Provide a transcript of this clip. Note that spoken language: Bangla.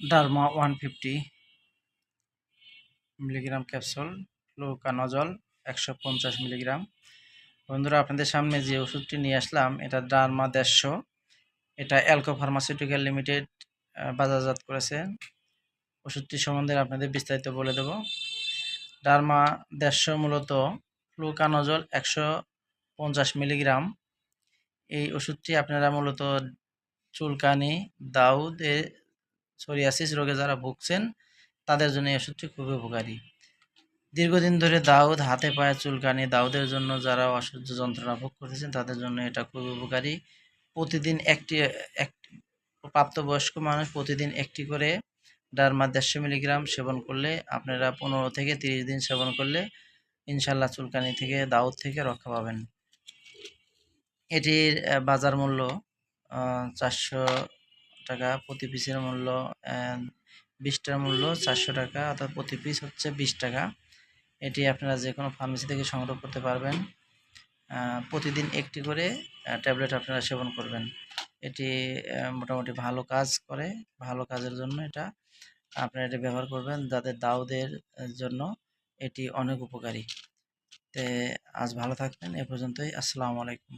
Derma one fifty milligram capsule fluconazole একশো পঞ্চাশ মিলিগ্রাম। বন্ধুরা, আপনাদের সামনে যে ওষুধটি নিয়ে আসলাম, এটা ডারমা দেড়শো। এটা অ্যালকো ফার্মাসিউটিক্যাল লিমিটেড বাজারজাত করেছে। ওষুধটি সম্বন্ধে আপনাদের বিস্তারিত বলে দেব। ডারমা দেড়শো মূলত ফ্লুকানজল একশো পঞ্চাশ মিলিগ্রাম। এই ওষুধটি আপনারা মূলত চুলকানি, দাউদ সোরিয়াসিস রোগে যারা ভুগছেন, তাদের জন্য এই ওষুধটি খুবই উপকারী। দীর্ঘদিন ধরে দাউদ, হাতে পায়ে চুলকানি দাউদের জন্য যারা অসহ্য যন্ত্রণা ভোগ করতেছেন, তাদের জন্য এটা খুবই উপকারী। প্রতিদিন একটি, এক, প্রাপ্তবয়স্ক মানুষ প্রতিদিন একটি করে ডারমা দেড়শো মিলিগ্রাম সেবন করলে আপনারা পনেরো থেকে তিরিশ দিন সেবন করলে ইনশাল্লাহ চুলকানি থেকে, দাউদ থেকে রক্ষা পাবেন। এটির বাজার মূল্য চারশো টাকা প্রতি পিসের মূল্য বিশটার মূল্য চারশো টাকা, অর্থাৎ প্রতি পিস হচ্ছে বিশ টাকা। এটি আপনারা যে কোনো ফার্মেসি থেকে সংগ্রহ করতে পারবেন। প্রতিদিন একটি করে ট্যাবলেট আপনারা সেবন করবেন। এটি মোটামুটি ভালো কাজ করে, ভালো কাজের জন্য এটা আপনারা এটি ব্যবহার করবেন। যাদের দাউদের জন্য এটি অনেক উপকারী। তে, আজ ভালো থাকবেন। এ পর্যন্তই। আসসালামু আলাইকুম।